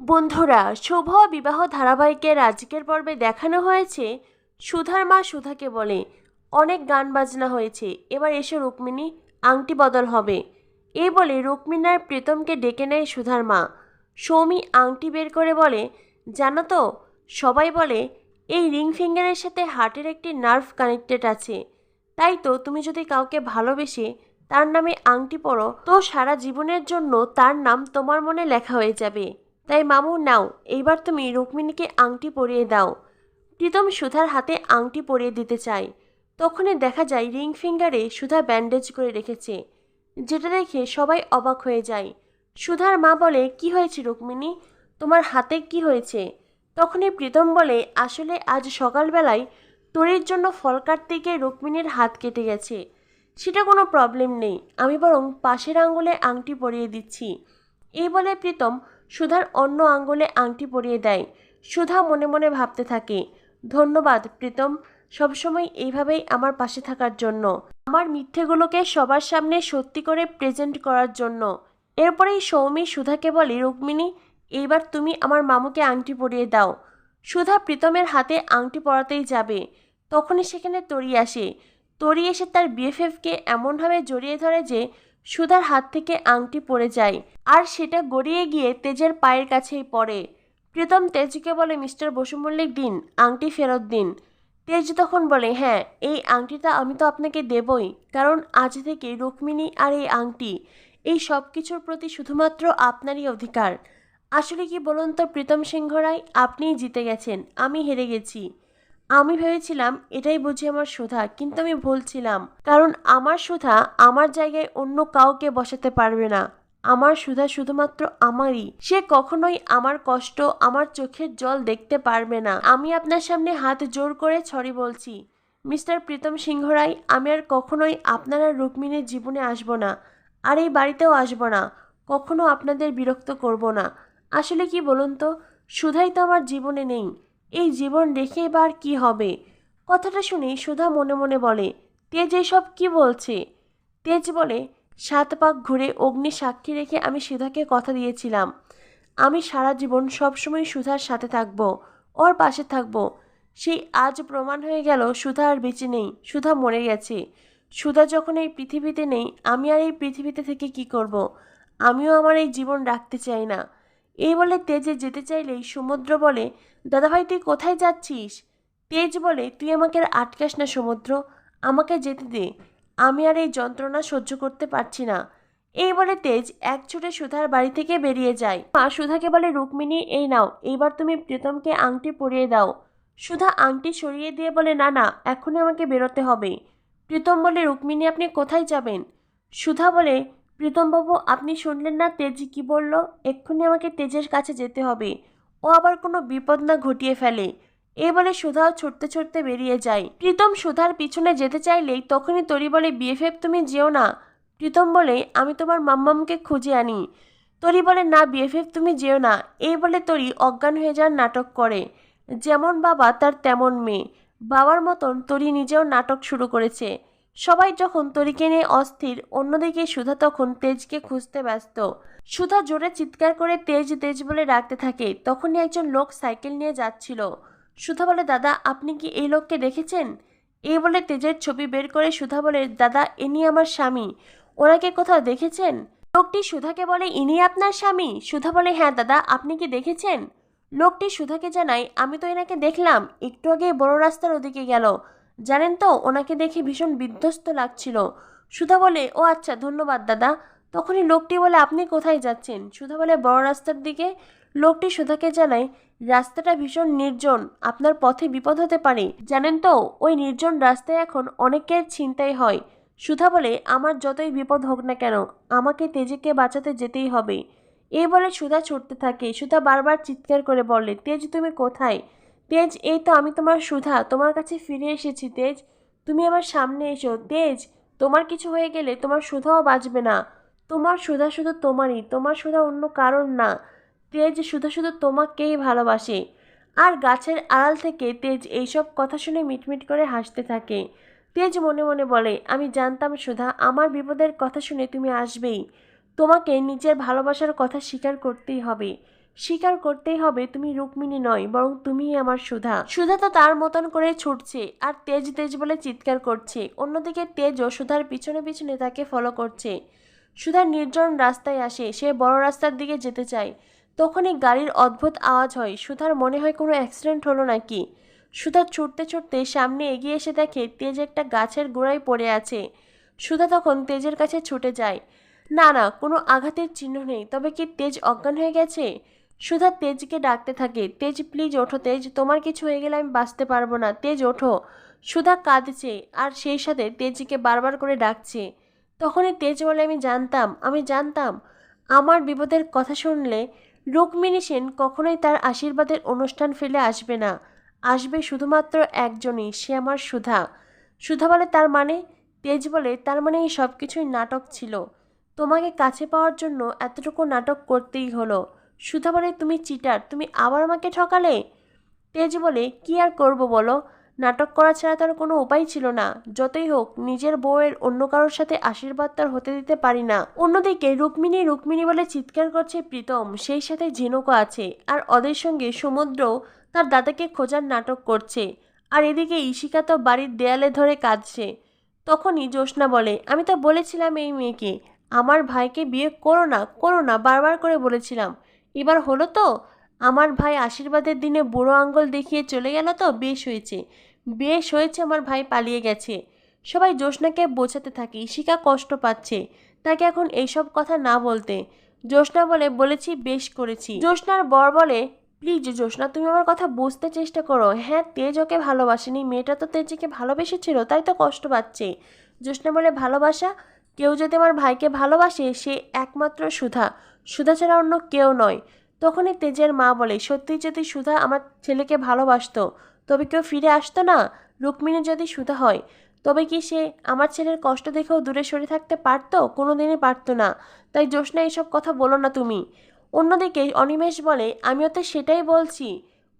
বন্ধুরা, শুভ বিবাহ ধারাবাহিকের আজকের পর্বে দেখানো হয়েছে সুধার মা সুধাকে বলে। অনেক গান বাজনা হয়েছে। এবার এসো রুক্মিণী, আংটি বদল হবে। এই বলে রুক্মিণার প্রীতমকে ডেকে নেয় সুধার মা। সৌমি আংটি বের করে বলে, জানো তো, সবাই বলে এই রিং ফিঙ্গারের সাথে হার্টের একটি নার্ভ কানেক্টেড আছে। তাই তো তুমি যদি কাউকে ভালোবেসে তার নামে আংটি পড়ো তো সারা জীবনের জন্য তার নাম তোমার মনে লেখা হয়ে যাবে। তাই মামু, নাও, এইবার তুমি রুক্মিণীকে আংটি পরিয়ে দাও। প্রীতম সুধার হাতে আংটি পরিয়ে দিতে চায়। তখনই দেখা যায়, রিং ফিঙ্গারে সুধা ব্যান্ডেজ করে রেখেছে, যেটা দেখে সবাই অবাক হয়ে যায়। সুধার মা বলে, কি হয়েছে রুক্মিণী? তোমার হাতে কি হয়েছে? তখনই প্রীতম বলে, আসলে আজ সকালবেলায় তরির জন্য ফল কাটতে গিয়ে রুক্মিণীর হাত কেটে গেছে। সেটা কোনো প্রবলেম নেই। আমি বরং পাশের আঙ্গুলে আংটি পরিয়ে দিচ্ছি। এই বলে প্রীতম সুধার অন্য আঙ্গুলে আংটি পরিয়ে দেয়। সুধা মনে মনে ভাবতে থাকে, ধন্যবাদ প্রীতম, সবসময় এইভাবেই আমার পাশে থাকার জন্য। আমার মিথ্যেগুলোকে সবার সামনে সত্যি করে প্রেজেন্ট করার জন্য এরপরেই সৌমি সুধাকে বলে, রুক্মিণী, এইবার তুমি আমার মামুকে আংটি পরিয়ে দাও সুধা প্রীতমের হাতে আংটি পরাতেই যাবে। তখনই সেখানে তরি আসে। তরি এসে তার বিএফএফকে এমনভাবে জড়িয়ে ধরে যে সুধার হাত থেকে আংটি পড়ে যায় আর সেটা গড়িয়ে গিয়ে তেজের পায়ের কাছেই পড়ে। প্রীতম তেজকে বলে, মিস্টার বসুমল্লিক দিন, আংটি ফেরত দিন। তেজ তখন বলে হ্যাঁ এই আংটিটা আমি তো আপনাকে দেবই, কারণ আজ থেকে রুক্মিণী আর এই আংটি, এই সব কিছুর প্রতি শুধুমাত্র আপনারই অধিকার। আসলে কি বলুন তো, প্রীতম সিংহ রায় আপনিই জিতে গেছেন, আমি হেরে গেছি। আমি ভেবেছিলাম এটাই বুঝি আমার সুধা, কিন্তু আমি ভুলছিলাম কারণ আমার সুধা আমার জায়গায় অন্য কাউকে বসাতে পারবে না। আমার সুধা শুধুমাত্র আমারই। সে কখনোই আমার কষ্ট, আমার চোখের জল দেখতে পারবে না। আমি আপনার সামনে হাত জোর করে ছড়ি বলছি। মিস্টার প্রীতম সিংহ রায়, আমি আর কখনোই আপনার রুক্মিণীর জীবনে আসব না। আর এই বাড়িতেও আসব না। কখনো আপনাদের বিরক্ত করব না। আসলে কি বলুন তো? সুধাই তো আমার জীবনে নেই। এই জীবন রেখে এবার কি হবে? কথাটা শুনে সুধা মনে মনে বলে, তেজ, এসব কি বলছে? তেজ বলে, সাত পাক ঘুরে অগ্নি সাক্ষী রেখে আমি সুধাকে কথা দিয়েছিলাম। আমি সারা জীবন সবসময় সুধার সাথে থাকব, ওর পাশে থাকব। সেই আজ প্রমাণ হয়ে গেল সুধা আর বেঁচে নেই, সুধা মরে গেছে। সুধা যখন এই পৃথিবীতে নেই, আমি আর এই পৃথিবীতে থেকে কি করব? আমিও আমার এই জীবন রাখতে চাই না। এই বলে তেজে যেতে চাইলেই সমুদ্র বলে, দাদাভাই, তুই কোথায় যাচ্ছিস? তেজ বলে, তুই আমাকে আর আটকাস না সমুদ্র, আমাকে যেতে দে। আমি আর এই যন্ত্রণা সহ্য করতে পারছি না। এই বলে তেজ এক ছুটে সুধার বাড়ি থেকে বেরিয়ে যায়। মা, সুধাকে বলে, রুক্মিণী, এই নাও, এইবার তুমি প্রীতমকে আংটি পরিয়ে দাও। সুধা আংটি সরিয়ে দিয়ে বলে, না না, এখনই আমাকে বেরোতে হবে। প্রীতম বলে, রুক্মিণী, আপনি কোথায় যাবেন? সুধা বলে প্রীতমবাবু, আপনি শুনলেন না? তেজ কি বলল? এক্ষুনি আমাকে তেজের কাছে যেতে হবে। ও আবার কোনো বিপদ না ঘটিয়ে ফেলে। এই বলে সুধাও ছুটতে ছুটতে বেরিয়ে যায়। প্রীতম সুধার পিছনে যেতে চাইলেই তখনই তরি বলে, বিএফএফ তুমি যেও না। প্রীতম বলে, আমি তোমার মাম্মামকে খুঁজে আনি। তরি বলে, না, বিএফএফ তুমি যেও না। এই বলে তরি অজ্ঞান হয়ে যাওয়ার নাটক করে। যেমন বাবা, তার তেমন মেয়ে। বাবার মতন তরি নিজেও নাটক শুরু করেছে। সবাই যখন তরিকে নিয়ে অস্থির, অন্যদিকে সুধা তখন তেজকে খুঁজতে ব্যস্ত। সুধা জোরে চিৎকার করে তেজ তেজ বলে ডাকতে থাকে। তখনই একজন লোক সাইকেল নিয়ে যাচ্ছিল। সুধা বলে, দাদা, আপনি কি এই লোককে দেখেছেন? এই বলে তেজের ছবি বের করে সুধা বলে, দাদা, ইনি আমার স্বামী। ওনাকে কোথাও দেখেছেন? লোকটি সুধাকে বলে, ইনি আপনার স্বামী? সুধা বলে হ্যাঁ দাদা, আপনি কি দেখেছেন? লোকটি সুধাকে জানায়, আমি তো এনাকে দেখলাম। একটু আগে বড় রাস্তার ওদিকে গেল। জানেন তো, ওনাকে দেখে ভীষণ বিধ্বস্ত লাগছিল। সুধা বলে, ও আচ্ছা ধন্যবাদ দাদা। তখনই লোকটি বলে, আপনি কোথায় যাচ্ছেন? সুধা বলে, বড় রাস্তার দিকে। লোকটি সুধাকে জানায়, রাস্তাটা ভীষণ নির্জন, আপনার পথে বিপদ হতে পারে। জানেন তো, ওই নির্জন রাস্তায় এখন অনেকের ছিনতাই হয়। সুধা বলে, আমার যতই বিপদ হোক না কেন, আমাকে তেজকে বাঁচাতে যেতেই হবে। এই বলে সুধা ছুটতে থাকে। সুধা বারবার চিৎকার করে বলে, তেজ, তুমি কোথায়? তেজ, এই তো আমি তোমার সুধা, তোমার কাছে ফিরে এসেছি, তেজ। তুমি আমার সামনে এসো। তেজ, তোমার কিছু হয়ে গেলে তোমার সুধাও বাঁচবে না। তোমার সুধা শুধু তোমারই, তোমার সুধা অন্য কারণ না। তেজ শুধু শুধু তোমাকেই ভালোবাসে। আর গাছের আড়াল থেকে তেজ এইসব কথা শুনে মিটমিট করে হাসতে থাকে। তেজ মনে মনে বলে, আমি জানতাম সুধা, আমার বিপদের কথা শুনে তুমি আসবেই। তোমাকে নিজের ভালোবাসার কথা স্বীকার করতেই হবে। স্বীকার করতেই হবে তুমি রুক্মিণী নয়, বরং তুমিই আমার সুধা। সুধা তো তার মতন করে ছুটছে আর তেজ তেজ বলে চিৎকার করছে। অন্যদিকে তেজও সুধার পিছনে পিছনে তাকে ফলো করছে। সুধা নির্জন রাস্তায় আসে, সে বড় রাস্তার দিকে যেতে চায়। তখনই গাড়ির অদ্ভুত আওয়াজ হয়। সুধার মনে হয় কোনো অ্যাক্সিডেন্ট হলো নাকি? সুধা ছুটতে ছুটতে সামনে এগিয়ে এসে দেখে তেজ একটা গাছের গোড়ায় পড়ে আছে। সুধা তখন তেজের কাছে ছুটে যায়। না না, কোনো আঘাতের চিহ্ন নেই, তবে কি তেজ অজ্ঞান হয়ে গেছে? সুধা তেজকে ডাকতে থাকে, তেজ প্লিজ ওঠো, তেজ, তোমার কিছু হয়ে গেলে আমি বাঁচতে পারব না। তেজ, ওঠো। সুধা কাঁদছে আর সেই সাথে তেজকে বারবার করে ডাকছে, তখনই তেজ বলে, আমি জানতাম আমি জানতাম। আমার বিপদের কথা শুনলে রুক্মিণী সেন কখনোই তার আশীর্বাদের অনুষ্ঠান ফেলে আসবে না। আসবে শুধুমাত্র একজনই, সে আমার সুধা। সুধা বলে, তার মানে? তেজ বলে, তার মানে এই সব কিছুই নাটক ছিল। তোমাকে কাছে পাওয়ার জন্য এতটুকু নাটক করতেই হলো। সুধা বলে, তুমি চিটার তুমি আবার আমাকে ঠকালে? তেজ বলে, কি আর করব বলো? নাটক করা ছাড়া তার কোনো উপায় ছিল না। যতই হোক, নিজের বউয়ের অন্য কারোর সাথে আশীর্বাদ তার হতে দিতে পারি না। অন্যদিকে রুক্মিণী রুক্মিণী বলে, চিৎকার করছে প্রীতম, সেই সাথে ঝিনুকও আছে। আর ওদের সঙ্গে সমুদ্র তার দাদাকে খোঁজার নাটক করছে। আর এদিকে ঈশিকা তো বাড়ির দেয়ালে ধরে কাঁদছে। তখনই জ্যোৎস্না বলে, আমি তো বলেছিলাম এই মেয়েকে। আমার ভাইকে বিয়ে করো না করো না। বারবার করে বলেছিলাম। এবার হলো তো, আমার ভাই আশীর্বাদের দিনে বুড়ো আঙ্গুল দেখিয়ে চলে গেল তো, বেশ হয়েছে। বেশ হয়েছে, আমার ভাই পালিয়ে গেছে। সবাই জ্যোৎস্নাকে বোঝাতে থাকে, ঈশিকা কষ্ট পাচ্ছে তাকে এখন এইসব কথা না বলতে। জ্যোৎস্না বলে, বলেছি, বেশ করেছি। জ্যোৎস্নার বর বলে, প্লিজ জ্যোৎস্না, তুমি আমার কথা বুঝতে চেষ্টা করো। হ্যাঁ তেজ ওকে ভালোবাসেনি, মেয়েটা তো তেজকে ভালোবেসেছিল, তাই তো কষ্ট পাচ্ছে। জ্যোৎস্না বলে, ভালোবাসা? কেউ যদি আমার ভাইকে ভালোবাসে, সে একমাত্র সুধা। সুধা ছাড়া অন্য কেউ নয়। তখনই তেজের মা বলে, সত্যি যদি সুধা আমার ছেলেকে ভালোবাসতো, তবে কেউ ফিরে আসতো না? রুক্মিণী যদি সুধা হয়, তবে কি সে আমার ছেলের কষ্ট দেখেও দূরে সরে থাকতে পারতো? কোনো দিনই পারতো না। তাই জ্যোৎস্না এসব কথা বলো না তুমি। অন্যদিকে অনিমেষ বলে, আমিও তো সেটাই বলছি।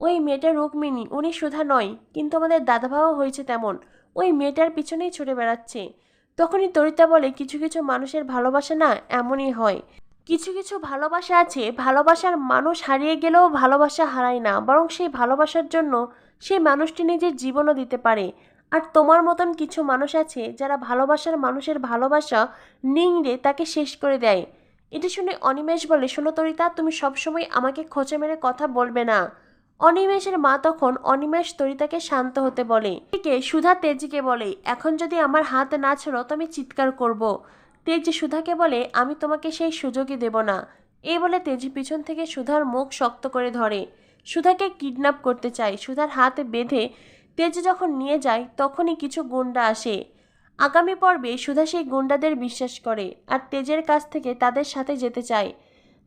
ওই মেয়েটা রুক্মিণী, উনি সুধা নয়, কিন্তু আমাদের দাদাভাও হয়েছে তেমন। ওই মেয়েটার পিছনেই ছুটে বেড়াচ্ছে। তখনই তরিতা বলে, কিছু কিছু মানুষের ভালোবাসা না এমনই হয়। কিছু কিছু ভালোবাসা আছে, ভালোবাসার মানুষ হারিয়ে গেলেও ভালোবাসা হারায় না, বরং সেই ভালোবাসার জন্য সেই মানুষটি নিজের জীবনও দিতে পারে। আর তোমার মতন কিছু মানুষ আছে, যারা ভালোবাসার মানুষের ভালোবাসা নিংড়ে তাকে শেষ করে দেয়। এটি শুনে অনিমেষ বলে, শোনো তরিতা, তুমি সবসময় আমাকে খোঁচে মেরে কথা বলবে না। অনিমেষের মা তখন অনিমেষ তরিতাকে শান্ত হতে বলে এদিকে সুধা তেজিকে বলে, এখন যদি আমার হাত না ছেড়ো তো আমি চিৎকার করব। তেজ সুধাকে বলে, আমি তোমাকে সেই সুযোগই দেব না। এই বলে তেজি পিছন থেকে সুধার মুখ শক্ত করে ধরে। সুধাকে কিডন্যাপ করতে চায়। সুধার হাত বেঁধে তেজ যখন নিয়ে যায়, তখনই কিছু গুন্ডা আসে। আগামী পর্বে সুধা সেই গুন্ডাদের বিশ্বাস করে আর তেজের কাছ থেকে তাদের সাথে যেতে চায়।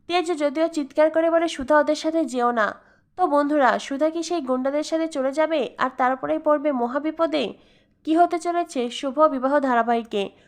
তেজ যদিও চিৎকার করে বলে, সুধা, ওদের সাথে যেও না। তো বন্ধুরা, সুধা কি সেই গুন্ডাদের সাথে চলে যাবে? আর তারপরেই পড়বে মহাবিপদে? কি হতে চলেছে? শুভ বিবাহ ধারাবাহিকে।